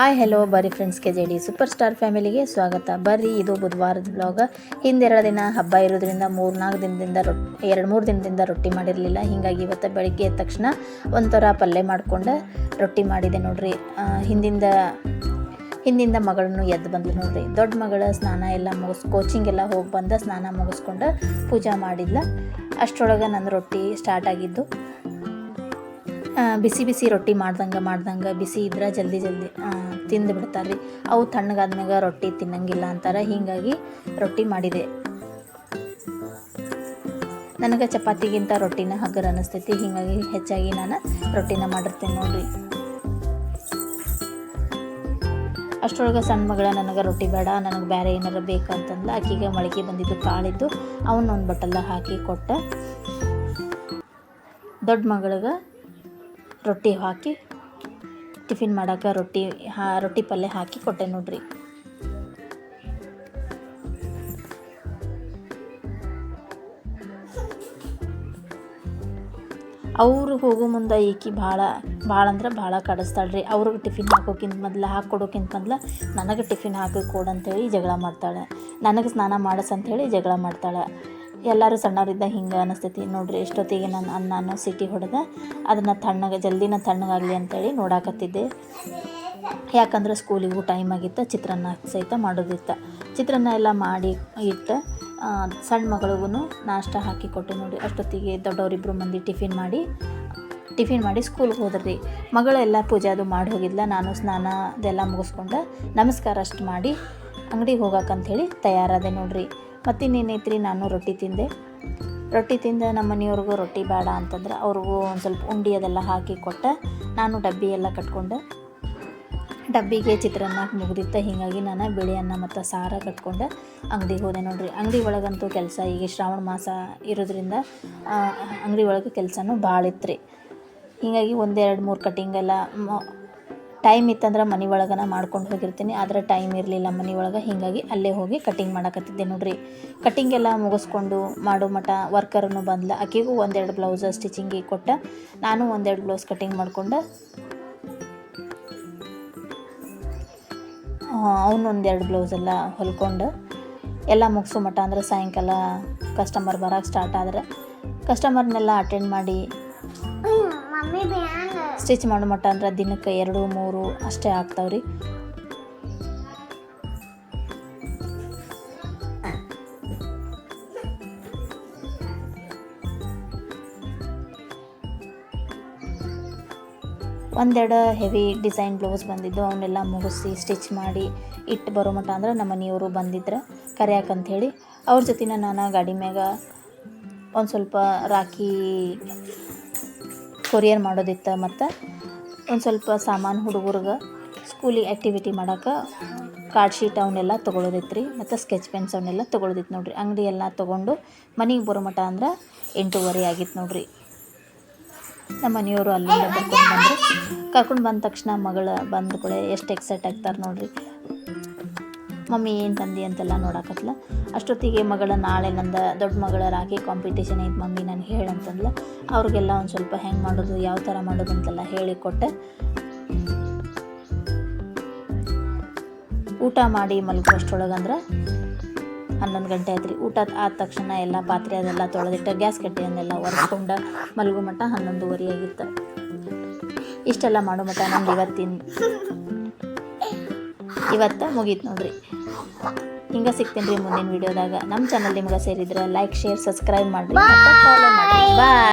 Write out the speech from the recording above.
Hi hello ಬರಿ friends K J D super star ಫ್ಯಾಮಿಲಿಗೆ ಸ್ವಾಗತ. ಬರ್ರಿ, ಇದು ಬುಧವಾರದ ಬ್ಲಾಗ್ ಹಿಂದೆರಡು ದಿನ ಹಬ್ಬ ಇರೋದ್ರಿಂದ ಮೂರು ನಾಲ್ಕು ದಿನದಿಂದ ರೊಟ್ಟಿ ಎರಡು ಮೂರು ದಿನದಿಂದ ರೊಟ್ಟಿ ಮಾಡಿರಲಿಲ್ಲ. ಹೀಗಾಗಿ ಇವತ್ತು ಬೆಳಗ್ಗೆ ಎದ್ದ ತಕ್ಷಣ ಒಂಥರ ಪಲ್ಯ ಮಾಡಿಕೊಂಡು ರೊಟ್ಟಿ ಮಾಡಿದೆ ನೋಡ್ರಿ. ಹಿಂದಿಂದ ಹಿಂದಿಂದ ಮಗಳನ್ನು ಎದ್ದು ಬಂದ್ಲು ನೋಡ್ರಿ. ದೊಡ್ಡ ಮಗಳ ಸ್ನಾನ ಎಲ್ಲ ಮುಗಿಸ್ ಕೋಚಿಂಗ್ ಎಲ್ಲ ಹೋಗಿ ಬಂದ ಸ್ನಾನ ಮುಗಿಸ್ಕೊಂಡು ಪೂಜೆ ಮಾಡಿದ್ಲ. ಅಷ್ಟರೊಳಗೆ ನನ್ನ ರೊಟ್ಟಿ ಸ್ಟಾರ್ಟ್ ಆಗಿದ್ದು. ಬಿಸಿ ಬಿಸಿ ರೊಟ್ಟಿ ಮಾಡ್ದಂಗೆ ಮಾಡ್ದಂಗೆ ಬಿಸಿ ಇದ್ರೆ ಜಲ್ದಿ ಜಲ್ದಿ ತಿಂದು ಬಿಡ್ತಾರೆ ರೀ ಅವು ತಣ್ಣಗಾದ್ಮ್ಯಾಗ ರೊಟ್ಟಿ ತಿನ್ನಂಗಿಲ್ಲ ಅಂತಾರೆ, ಹೀಗಾಗಿ ರೊಟ್ಟಿ ಮಾಡಿದೆ. ನನಗೆ ಚಪಾತಿಗಿಂತ ರೊಟ್ಟಿನ ಹಗರ್ ಅನ್ನಿಸ್ತೈತಿ ಹೀಗಾಗಿ ಹೆಚ್ಚಾಗಿ ನಾನು ರೊಟ್ಟಿನ ಮಾಡಿರ್ತೀನಿ ನೋಡಿರಿ. ಅಷ್ಟರೊಳಗೆ ಸಣ್ಣ ಮಗಳ ನನಗೆ ರೊಟ್ಟಿ ಬೇಡ, ನನಗೆ ಬೇರೆ ಏನಾರು ಬೇಕಂತಂದ್ರೆ ಆಕಿಗೆ ಮೊಳಕೆ ಬಂದಿದ್ದು ಕಾಳಿದ್ದು ಅವನ್ನೊಂದು ಬಟ್ಟಲ್ಲ ಹಾಕಿ ಕೊಟ್ಟೆ. ದೊಡ್ಡ ಮಗಳಿಗೆ ರೊಟ್ಟಿ ಹಾಕಿ, ಟಿಫಿನ್ ಮಾಡೋಕೆ ರೊಟ್ಟಿ ಹಾ, ರೊಟ್ಟಿ ಪಲ್ಯ ಹಾಕಿ ಕೊಟ್ಟೆ ನೋಡ್ರಿ. ಅವರು ಹೋಗೋ ಮುಂದೆ ಈಕಿ ಭಾಳ ಭಾಳ ಅಂದ್ರೆ ಭಾಳ ಕಡಿಸ್ತಾಳೆ ರೀ ಅವ್ರಿಗೆ ಟಿಫಿನ್ ಹಾಕೋಕ್ಕಿಂತ ಮೊದ್ಲು ಹಾಕ್ಕೊಡೋಕ್ಕಿಂತ ಮೊದ್ಲು ನನಗೆ ಟಿಫಿನ್ ಹಾಕಿ ಕೊಡು ಅಂತೇಳಿ ಜಗಳ ಮಾಡ್ತಾಳೆ. ನನಗೆ ಸ್ನಾನ ಮಾಡಸಿ ಅಂತ ಹೇಳಿ ಜಗಳ ಮಾಡ್ತಾಳೆ. ಎಲ್ಲರೂ ಸಣ್ಣವರಿದ್ದ ಹಿಂಗೆ ಅನಿಸ್ತೈತಿ ನೋಡ್ರಿ. ಎಷ್ಟೊತ್ತಿಗೆ ನಾನು ಅನ್ನನ ಸಿಟಿ ಹೊಡೆದ, ಅದನ್ನು ತಣ್ಣಗೆ, ಜಲ್ದಿನ ತಣ್ಣಗಾಗಲಿ ಅಂತೇಳಿ ನೋಡಾಕತ್ತಿದ್ದೆ. ಯಾಕಂದ್ರೆ ಸ್ಕೂಲಿಗೂ ಟೈಮ್ ಆಗಿತ್ತು, ಚಿತ್ರಾನ್ನ ಸಹಿತ ಮಾಡೋದಿತ್ತು. ಚಿತ್ರಾನ್ನ ಎಲ್ಲ ಮಾಡಿ ಇಟ್ಟು ಸಣ್ಣ ಮಗಳಿಗೂ ನಾಷ್ಟ ಹಾಕಿ ಕೊಟ್ಟೆ ನೋಡಿ ಅಷ್ಟೊತ್ತಿಗೆ ದೊಡ್ಡವರಿಬ್ಬರು ಮಂದಿ ಟಿಫಿನ್ ಮಾಡಿ ಟಿಫಿನ್ ಮಾಡಿ ಸ್ಕೂಲ್ಗೆ ಹೋದ್ರಿ. ಮಗಳೆಲ್ಲ ಪೂಜೆ ಅದು ಮಾಡಿ ಹೋಗಿದ್ಲ. ನಾನು ಸ್ನಾನ ಅದೆಲ್ಲ ಮುಗಿಸ್ಕೊಂಡು ನಮಸ್ಕಾರ ಅಷ್ಟು ಮಾಡಿ ಅಂಗಡಿಗೆ ಹೋಗಕ್ಕಂಥೇಳಿ ತಯಾರಾದೆ ನೋಡ್ರಿ. ಮತ್ತಿನ್ನೇನೈತ್ರಿ ನಾನು ರೊಟ್ಟಿ ತಿಂದೆ. ರೊಟ್ಟಿ ತಿಂದ ನಮ್ಮ ಮನೆಯವ್ರಿಗೂ ರೊಟ್ಟಿ ಬೇಡ ಅಂತಂದ್ರೆ ಅವ್ರಿಗೂ ಒಂದು ಸ್ವಲ್ಪ ಉಂಡಿ ಅದೆಲ್ಲ ಹಾಕಿ ಕೊಟ್ಟೆ ನಾನು ಡಬ್ಬಿ ಎಲ್ಲ ಕಟ್ಕೊಂಡು. ಡಬ್ಬಿಗೆ ಚಿತ್ರಾನ್ನ ಮುಗ್ದಿತ್ತು. ಹೀಗಾಗಿ ನಾನು ಬಿಳಿ ಅನ್ನ ಮತ್ತು ಸಾರ ಕಟ್ಕೊಂಡು. ಅಂಗಡಿಗೆ ಹೋದೆ ನೋಡಿರಿ. ಅಂಗಡಿ ಒಳಗಂತೂ ಕೆಲಸ ಈಗ ಶ್ರಾವಣ ಮಾಸ ಇರೋದ್ರಿಂದ ಅಂಗಡಿ ಒಳಗೆ ಕೆಲಸನೂ ಭಾಳ ಇತ್ತು ರೀ. ಹೀಗಾಗಿ ಒಂದೆರಡು ಮೂರು ಕಟಿಂಗ್ ಎಲ್ಲ ಟೈಮ್ ಇತ್ತಂದ್ರೆ ಮನೆ ಒಳಗನ ಮಾಡ್ಕೊಂಡು ಹೋಗಿರ್ತೀನಿ. ಆದರೆ ಟೈಮ್ ಇರಲಿಲ್ಲ ಮನೆ ಒಳಗೆ. ಹೀಗಾಗಿ ಅಲ್ಲೇ ಹೋಗಿ ಕಟಿಂಗ್ ಮಾಡಕತ್ತಿದ್ದೆ ನೋಡ್ರಿ. ಕಟಿಂಗ್ ಎಲ್ಲ ಮುಗಿಸ್ಕೊಂಡು ಮಾಡೋ ಮಟ ವರ್ಕರನ್ನು ಬಂದ್ಲ. ಆಕೆಗೂ ಒಂದೆರಡು ಬ್ಲೌಸ್ ಸ್ಟಿಚಿಂಗಿಗೆ ಕೊಟ್ಟ. ನಾನು ಒಂದೆರಡು ಬ್ಲೌಸ್ ಕಟಿಂಗ್ ಮಾಡ್ಕೊಂಡು ಅವನೊಂದೆರಡು ಬ್ಲೌಸ್ ಎಲ್ಲ ಹೊಲ್ಕೊಂಡು. ಎಲ್ಲ ಮುಗಿಸೋ ಮಠ ಅಂದ್ರೆ ಸಾಯಂಕಾಲ ಕಸ್ಟಮರ್ ಬರೋಕೆ ಸ್ಟಾರ್ಟ್ ಆದ್ರೆ. ಕಸ್ಟಮರ್ನೆಲ್ಲ ಅಟೆಂಡ್ ಮಾಡಿ. ಸ್ಟಿಚ್ ಮಾಡೋ ಮಟ್ಟ ಅಂದ್ರೆ ದಿನಕ್ಕೆ ಎರಡು, ಮೂರು ಅಷ್ಟೇ ಆಗ್ತಾವ್ರಿ. ಒಂದೆರಡು ಹೆವಿ ಡಿಸೈನ್ ಬ್ಲೌಸ್ ಬಂದಿದ್ದು, ಅವನ್ನೆಲ್ಲ ಮುಗಿಸಿ ಸ್ಟಿಚ್ ಮಾಡಿ ಇಟ್ಟು ಬರೋ ಮಟ್ಟ ಅಂದ್ರೆ ನಮ್ಮ ಮನೆಯವರು ಬಂದಿದ್ರೆ ಕರೆಯಾಕಂಥೇಳಿ ಅವ್ರ ಜೊತೆನ ನಾನು ಗಾಡಿ ಮ್ಯಾಗ ಒಂದು ಸ್ವಲ್ಪ ರಾಖಿ ಕೊರಿಯರ್ ಮಾಡೋದಿತ್ತು ಮತ್ತು ಒಂದು ಸ್ವಲ್ಪ ಸಾಮಾನು ಹುಡುಗರ್ಗೆ ಸ್ಕೂಲಿಗೆ ಆ್ಯಕ್ಟಿವಿಟಿ ಮಾಡೋಕೆ ಕಾರ್ಡ್ ಶೀಟ್ ಅವನ್ನೆಲ್ಲ ತೊಗೊಳೋದಿತ್ತು ರೀ ಮತ್ತು ಸ್ಕೆಚ್ ಪೆನ್ಸ್ ಅವನ್ನೆಲ್ಲ ತೊಗೊಳೋದಿತ್ತು ನೋಡ್ರಿ. ಅಂಗಡಿ ಎಲ್ಲ ತೊಗೊಂಡು ಮನೆಗೆ ಬರೋ ಮಟ್ಟ ಅಂದ್ರೆ ಎಂಟೂವರೆ ಆಗಿತ್ತು ನೋಡಿರಿ. ನಮ್ಮ ಮನೆಯವರು ಅಲ್ಲಿಂದ ಕರ್ಕೊಂಡು ಬಂದರು. ಕರ್ಕೊಂಡು ಬಂದ ತಕ್ಷಣ ಮಗಳು ಬಂದ ಕೂಡ ಎಷ್ಟು ಎಕ್ಸೈಟ್ ಆಗ್ತಾರೆ ನೋಡ್ರಿ. ಮಮ್ಮಿ, ಏನು ತಂದಿ ಅಂತೆಲ್ಲ ನೋಡಕತ್ಲ. ಅಷ್ಟೊತ್ತಿಗೆ ಮಗಳ ನಾಳೆ ನಂದ ದೊಡ್ಡ ಮಗಳ ರಾಗಿ ಕಾಂಪಿಟೇಷನ್ ಐತೆ ಮಮ್ಮಿ ಹೇಳು ಹೇಳಂತಂದ್ಲ ಅವ್ರಿಗೆಲ್ಲ ಒಂದು ಸ್ವಲ್ಪ ಹೆಂಗೆ ಮಾಡೋದು, ಯಾವ ಥರ ಮಾಡೋದು ಅಂತೆಲ್ಲ ಹೇಳಿಕೊಟ್ಟೆ ಊಟ ಮಾಡಿ ಮಲ್ಗೋಷ್ಟೊಳಗಂದ್ರೆ ಹನ್ನೊಂದು ಗಂಟೆ ಆಯ್ತು ರೀ ಊಟ ಆದ ತಕ್ಷಣ ಎಲ್ಲ ಪಾತ್ರೆ ಅದೆಲ್ಲ ತೊಳೆದಿಟ್ಟು, ಗ್ಯಾಸ್ ಕಟ್ಟೆಯನ್ನೆಲ್ಲ ಒರೆಸ್ಕೊಂಡು ಮಲಗು ಮಟ್ಟ ಹನ್ನೊಂದುವರೆ ಆಗಿತ್ತು. ಇಷ್ಟೆಲ್ಲ ಮಾಡೋ ಮಟ್ಟ ನಮ್ಗೆ ಇವತ್ತಿನ ಇವತ್ತು ಮುಗೀತು ನೋಡ್ರಿ. ಹಿಂಗೆ ಸಿಗ್ತೀನಿ ರೀ ಮುಂದಿನ ವಿಡಿಯೋದಾಗ ನಮ್ಮ ಚಾನಲ್ ನಿಮ್ಗೆ ಸೇರಿದ್ರೆ ಲೈಕ್ ಶೇರ್ ಸಬ್ಸ್ಕ್ರೈಬ್ ಮಾಡಿ ಮತ್ತು ಫಾಲೋ ಮಾಡಿ ಬಾಯ್